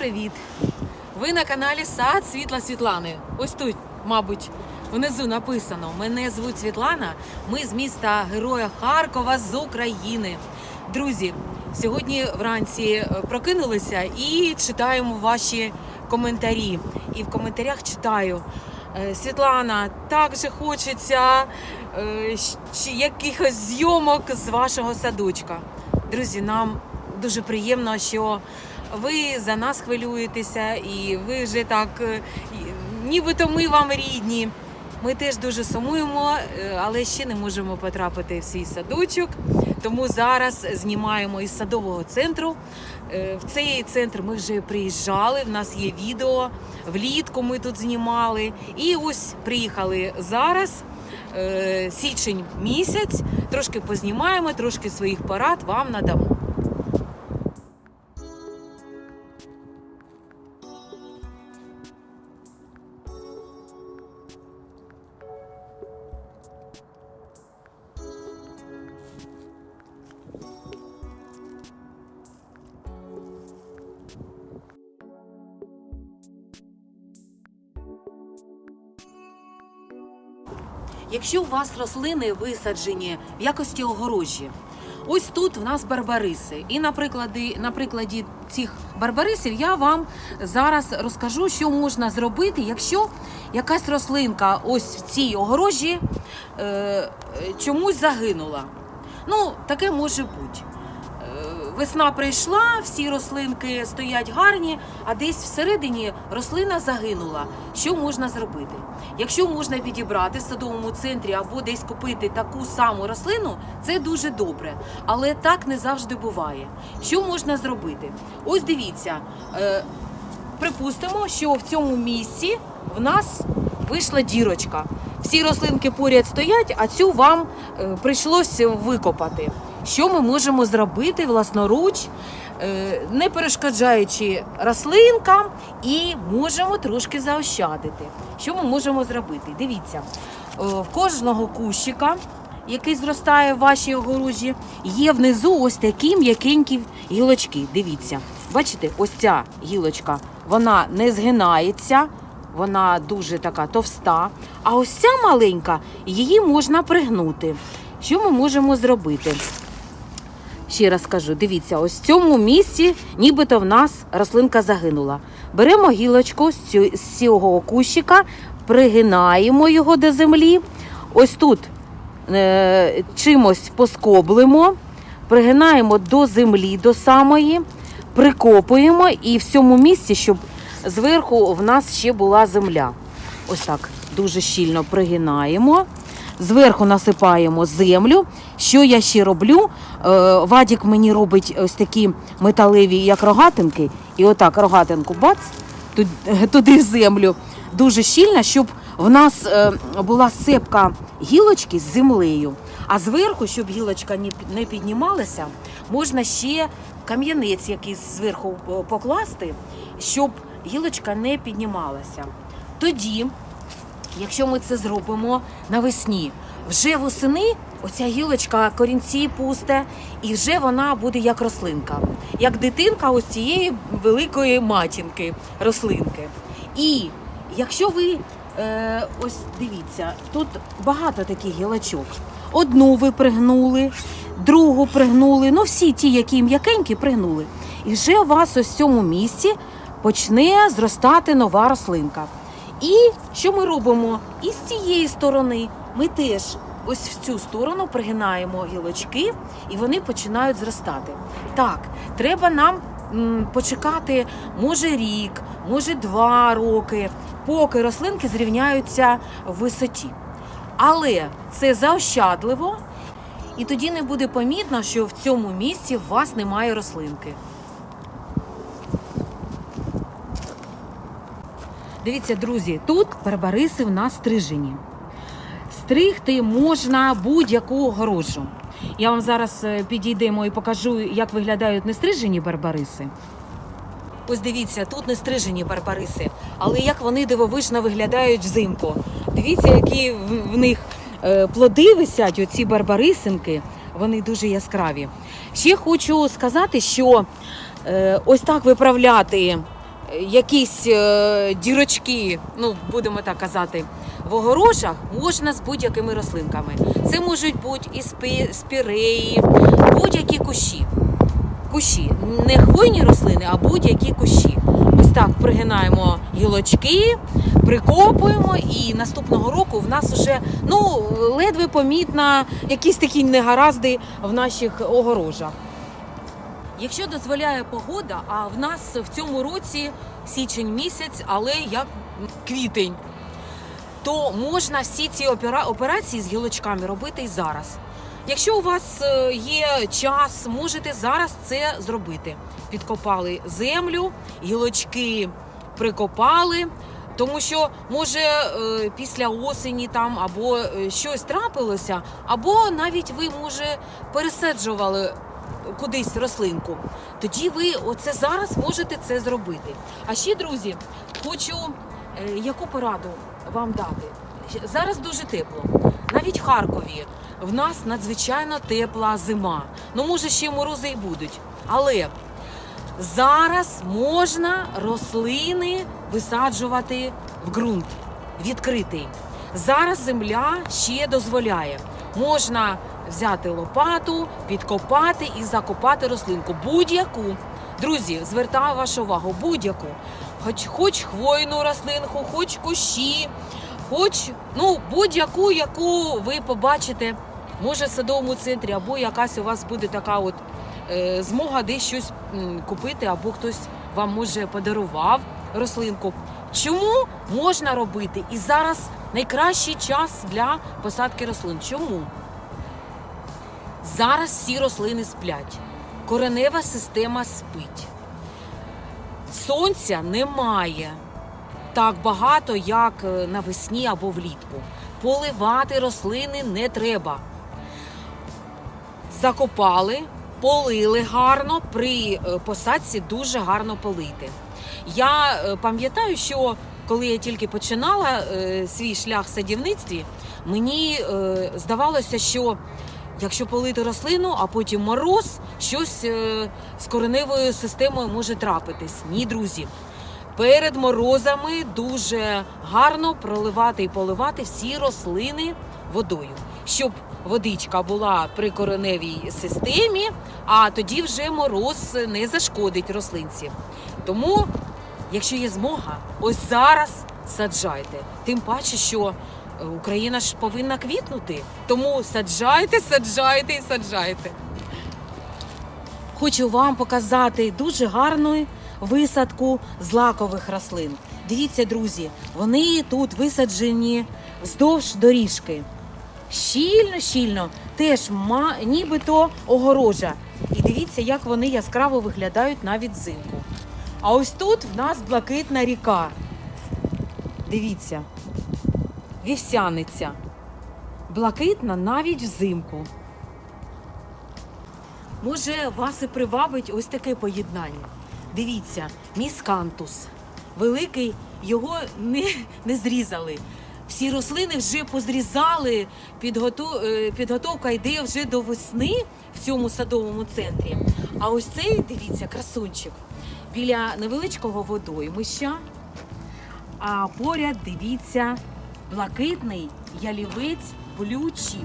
Привіт! Ви на каналі Сад Світла Світлани. Ось тут, мабуть, внизу написано: Мене звуть Світлана. Ми з міста Героя Харкова з України. Друзі, сьогодні вранці е, прокинулися і читаємо ваші коментарі. І в коментарях читаю. «Е, Світлана, так же хочеться е, якихось зйомок з вашого садочка. Друзі, нам дуже приємно, що ви за нас хвилюєтеся, і ви вже так, е, нібито ми вам рідні. Ми теж дуже сумуємо, е, але ще не можемо потрапити в свій садочок. Тому зараз знімаємо із садового центру. Е, В цей центр ми вже приїжджали. В нас є відео. Влітку ми тут знімали. І ось приїхали зараз. Січень місяць. Трошки познімаємо, трошки своїх порад вам надамо. Якщо у вас рослини висаджені в якості огорожі, ось тут в нас барбариси. І на прикладі, на прикладі цих барбарисів я вам зараз розкажу, що можна зробити, якщо якась рослинка ось в цій огорожі е, чомусь загинула. Ну, таке може бути. Весна прийшла, всі рослинки стоять гарні, а десь всередині рослина загинула. Що можна зробити? Якщо можна підібрати в садовому центрі або десь купити таку саму рослину, це дуже добре. Але так не завжди буває. Що можна зробити? Ось дивіться, е, припустимо, що в цьому місці в нас вийшла дірочка. Всі рослинки поряд стоять, а цю вам е, прийшлося викопати. Що ми можемо зробити власноруч, е, не перешкоджаючи рослинкам, і можемо трошки заощадити. Що ми можемо зробити? Дивіться, е, в кожного кущика, який зростає в вашій огорожі, є внизу ось такі м'якенькі гілочки. Дивіться, бачите, ось ця гілочка, вона не згинається. Вона дуже така товста. А ось ця маленька, її можна пригнути. Що ми можемо зробити? Ще раз кажу, дивіться, ось в цьому місці, нібито в нас рослинка загинула. Беремо гілочку з цього кущика, пригинаємо його до землі. Ось тут е, чимось поскоблимо, пригинаємо до землі, до самої, прикопуємо і в цьому місці, щоб зверху в нас ще була земля. Ось так дуже щільно пригинаємо. Зверху насипаємо землю. Що я ще роблю? Е, Вадік мені робить ось такі металеві, як рогатинки, і отак рогатинку бац ту- туди в землю. Дуже щільно, щоб в нас е, була сепка гілочки з землею. А зверху, щоб гілочка не піднімалася, можна ще кам'янець якийсь зверху е, покласти, щоб гілочка не піднімалася. Тоді Якщо ми це зробимо навесні, вже восени оця гілочка корінці пусте, і вже вона буде як рослинка, як дитинка ось цієї великої матінки рослинки. І якщо ви е, ось дивіться, тут багато таких гілочок. Одну ви пригнули, другу пригнули, ну всі ті, які м'якенькі, пригнули. І вже у вас ось в цьому місці почне зростати нова рослинка. І що ми робимо? І з цієї сторони ми теж ось в цю сторону пригинаємо гілочки, і вони починають зростати. Так, треба нам почекати, може рік, може два роки, поки рослинки зрівняються в висоті. Але це заощадливо, і тоді не буде помітно, що в цьому місці у вас немає рослинки. Дивіться, друзі, тут барбариси в нас стрижені. Стригти можна будь-яку огорожу. Я вам зараз е, підійдемо і покажу, як виглядають нестрижені барбариси. Ось дивіться, тут не стрижені барбариси, але як вони дивовижно виглядають взимку. Дивіться, які в них е, плоди висять, оці барбарисинки, вони дуже яскраві. Ще хочу сказати, що е, ось так виправляти якісь е, дірочки, ну будемо так казати, в огорожах можна з будь-якими рослинками. Це можуть бути і спіреї, будь-які кущі. Кущі, не хвойні рослини, а будь-які кущі. Ось так пригинаємо гілочки, прикопуємо, і наступного року в нас вже ну ледве помітно якісь такі негаразди в наших огорожах. Якщо дозволяє погода, а в нас в цьому році січень місяць, але як квітень, то можна всі ці опера- операції з гілочками робити і зараз. Якщо у вас е, є час, можете зараз це зробити. Підкопали землю, гілочки прикопали. Тому що може е, після осені там або е, щось трапилося, або навіть ви може пересаджували кудись рослинку. Тоді ви оце зараз можете це зробити. А ще, друзі, хочу е, яку пораду вам дати. Зараз дуже тепло. Навіть в Харкові в нас надзвичайно тепла зима. Ну, може, ще морози і будуть. Але зараз можна рослини висаджувати в ґрунт відкритий. Зараз земля ще дозволяє. Можна взяти лопату, підкопати і закопати рослинку. Будь-яку. Друзі, звертаю вашу увагу, будь-яку. Хоч, хоч хвойну рослинку, хоч кущі, хоч ну, будь-яку, яку ви побачите, може в садовому центрі, або якась у вас буде така от е, змога десь щось м, купити, або хтось вам може подарував рослинку. Чому можна робити? І зараз найкращий час для посадки рослин. Чому? Зараз всі рослини сплять. Коренева система спить. Сонця немає так багато, як е, навесні або влітку. Поливати рослини не треба. Закопали, полили гарно, при е, посадці дуже гарно полити. Я е, пам'ятаю, що коли я тільки починала свій шлях в садівництві, мені здавалося, що якщо полити рослину, а потім мороз, щось е, з кореневою системою може трапитись. Ні, друзі. Перед морозами дуже гарно проливати і поливати всі рослини водою, щоб водичка була при кореневій системі, а тоді вже мороз не зашкодить рослинці. Тому, якщо є змога, ось зараз саджайте. Тим паче, що Україна ж повинна квітнути. Тому саджайте, саджайте і саджайте. Хочу вам показати дуже гарну висадку злакових рослин. Дивіться, друзі, вони тут висаджені вздовж доріжки. Щільно, щільно, теж ма, нібито огорожа. І дивіться, як вони яскраво виглядають навіть взимку. А ось тут в нас блакитна ріка. Дивіться, вівсяниця. Блакитна навіть взимку. Може, вас і привабить ось таке поєднання. Дивіться, міскантус. Великий, його не, не зрізали. Всі рослини вже позрізали. Підготу- е, Підготовка йде вже до весни в цьому садовому центрі. А ось цей, дивіться, красунчик біля невеличкого водоймища. А поряд дивіться блакитний ялівець блючі.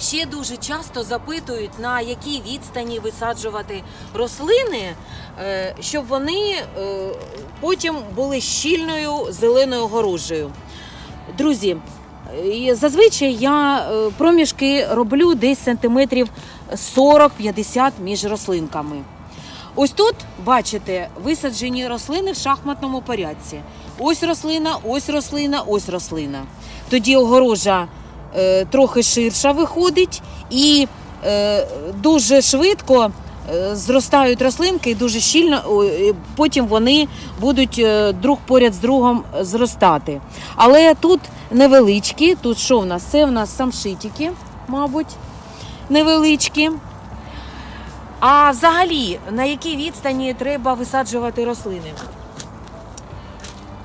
Ще дуже часто запитують, на якій відстані висаджувати рослини, е, щоб вони е, потім були щільною зеленою огорожею. Друзі, е, зазвичай я проміжки роблю десь сантиметрів 40-50 між рослинками. Ось тут, бачите, висаджені рослини в шахматному порядці. Ось рослина, ось рослина, ось рослина. Тоді огорожа е, трохи ширша виходить і е, дуже швидко е, зростають рослинки і дуже щільно, е, потім вони будуть е, друг поряд з другом зростати. Але тут невеличкі, тут що в нас? Це в нас самшитики, мабуть, невеличкі. А взагалі, на якій відстані треба висаджувати рослини?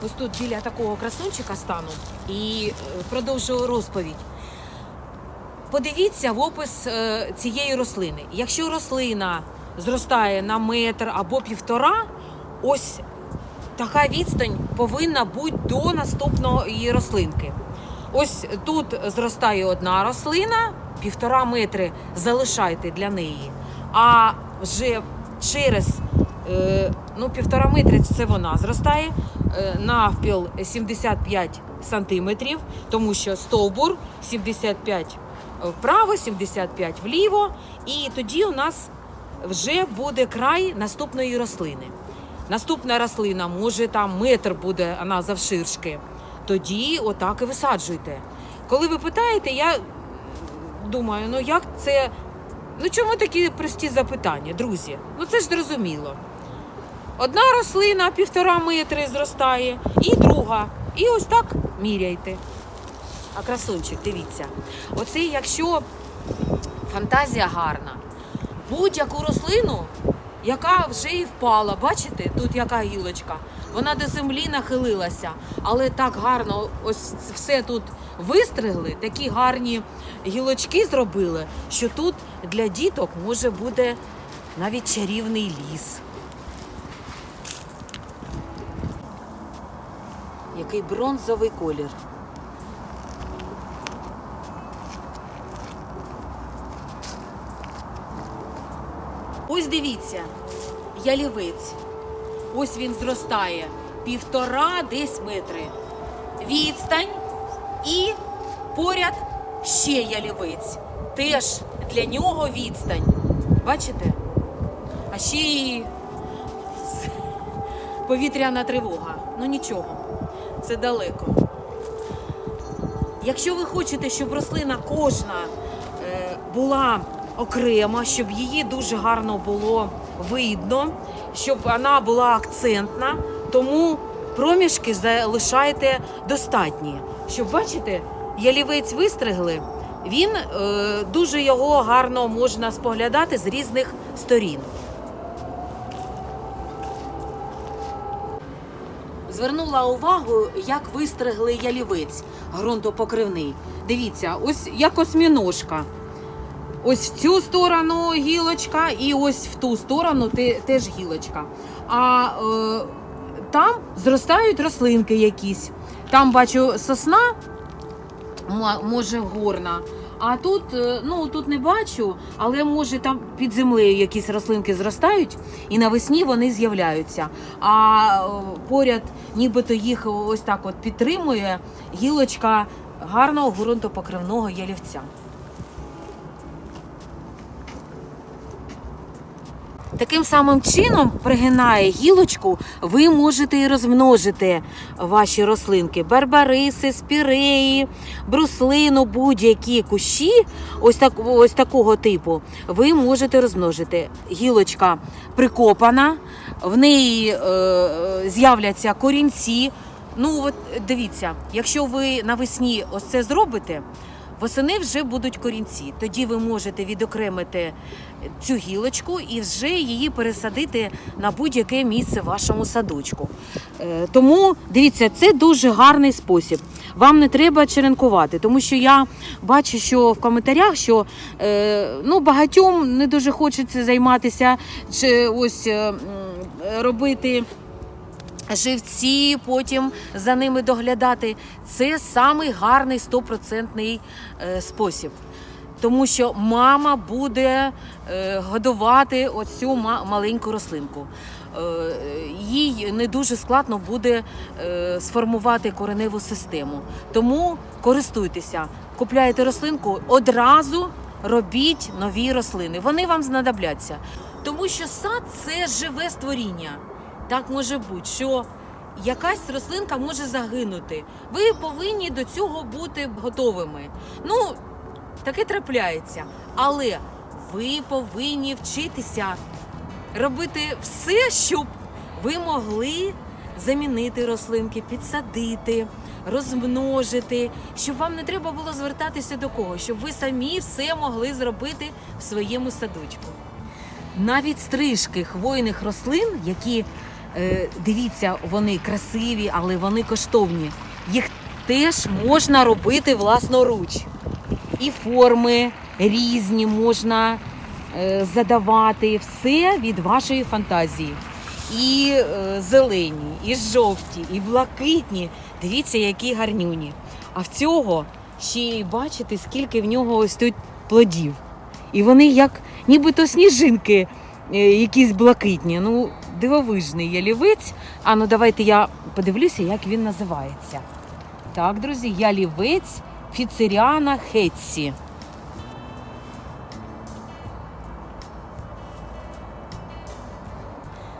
Ось тут біля такого красунчика стану і е, продовжую розповідь. подивіться в опис е, цієї рослини. Якщо рослина зростає на метр або півтора, ось така відстань повинна бути до наступної рослинки. Ось тут зростає одна рослина, півтора метри залишайте для неї. А вже через е, ну, півтора метри це вона зростає е, навпіл 75 сантиметрів, тому що стовбур 75 вправо, 75 вліво, і тоді у нас вже буде край наступної рослини. Наступна рослина, може там метр буде вона завширшки, тоді отак і висаджуйте. Коли ви питаєте, я думаю, ну як це. Ну чому такі прості запитання, друзі? Ну це ж зрозуміло. Одна рослина півтора метри зростає, і друга. І ось так міряйте. А красунчик, дивіться. Оце якщо фантазія гарна, будь-яку рослину, яка вже і впала, бачите, тут яка гілочка, вона до землі нахилилася, але так гарно ось все тут вистригли, такі гарні гілочки зробили, що тут для діток може буде навіть чарівний ліс. Який бронзовий колір. Ось дивіться, ялівець. Ось він зростає півтора десь метри. Відстань і поряд ще ялівець. Теж для нього відстань. Бачите? А ще і повітряна тривога. Ну нічого, це далеко. Якщо ви хочете, щоб рослина кожна е, була окрема, щоб її дуже гарно було видно, щоб вона була акцентна, тому проміжки залишайте достатні. Щоб бачите, ялівець вистригли, він е, дуже його гарно можна споглядати з різних сторін. Звернула увагу, як вистригли ялівець ґрунтопокривний. Дивіться, ось як осьміножка. Ось в цю сторону гілочка, і ось в ту сторону теж гілочка. А е, там зростають рослинки якісь. Там бачу сосна, може горна. А тут, е, ну тут не бачу, але може там під землею якісь рослинки зростають, і навесні вони з'являються. А е, поряд, нібито їх ось так от підтримує гілочка гарного ґрунтопокривного ялівця. Таким самим чином пригинає гілочку, ви можете і розмножити ваші рослинки: барбариси, спіреї, бруслину, будь-які кущі, ось так, ось такого типу. Ви можете розмножити. Гілочка прикопана, в неї е, з'являться корінці. Ну от дивіться, якщо ви навесні ось це зробите. Восени вже будуть корінці. Тоді ви можете відокремити цю гілочку і вже її пересадити на будь-яке місце в вашому садочку. Е, Тому дивіться, це дуже гарний спосіб. Вам не треба черенкувати, тому що я бачу, що в коментарях, що е, ну, багатьом не дуже хочеться займатися чи ось е, робити живці, потім за ними доглядати. Це самий гарний стопроцентний е, спосіб. Тому що мама буде е, годувати оцю ма- маленьку рослинку. Е, їй не дуже складно буде сформувати кореневу систему. Тому користуйтеся, купляєте рослинку, одразу робіть нові рослини. Вони вам знадобляться. Тому що сад це живе створіння. Так може бути, що якась рослинка може загинути. Ви повинні до цього бути готовими. Ну, таке трапляється. Але ви повинні вчитися робити все, щоб ви могли замінити рослинки, підсадити, розмножити, щоб вам не треба було звертатися до кого, щоб ви самі все могли зробити в своєму садочку. Навіть стрижки хвойних рослин, які дивіться, вони красиві, але вони коштовні. Їх теж можна робити власноруч. і форми різні можна е, задавати. Все від вашої фантазії. І е, зелені, і жовті, і блакитні. Дивіться, які гарнюні. А в цього ще й бачите, скільки в нього ось тут плодів. І вони як нібито сніжинки, е, якісь блакитні. Ну, дивовижний ялівець. А ну давайте я подивлюся, як він називається. Так, друзі, ялівець Фіцеріана Хетсі.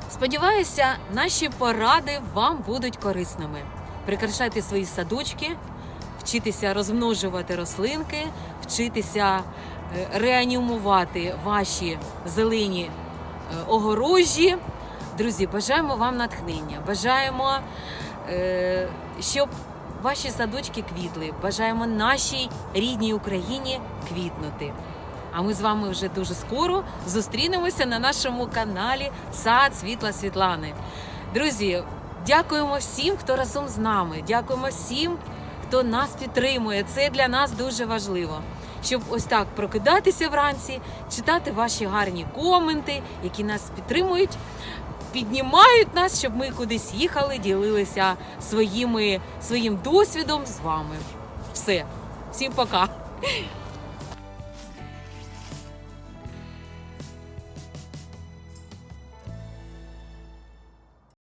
Сподіваюся, наші поради вам будуть корисними. Прикрашайте свої садочки, вчитися розмножувати рослинки, вчитися е, реанімувати ваші зелені е, огорожі. Друзі, бажаємо вам натхнення, бажаємо, е, щоб ваші садочки квітли, бажаємо нашій рідній Україні квітнути. А ми з вами вже дуже скоро зустрінемося на нашому каналі Сад Світла Світлани. Друзі, дякуємо всім, хто разом з нами. Дякуємо всім, хто нас підтримує. Це для нас дуже важливо. Щоб ось так прокидатися вранці, читати ваші гарні коменти, які нас підтримують, піднімають нас, щоб ми кудись їхали, ділилися своїми, своїм досвідом з вами. Все, всім пока.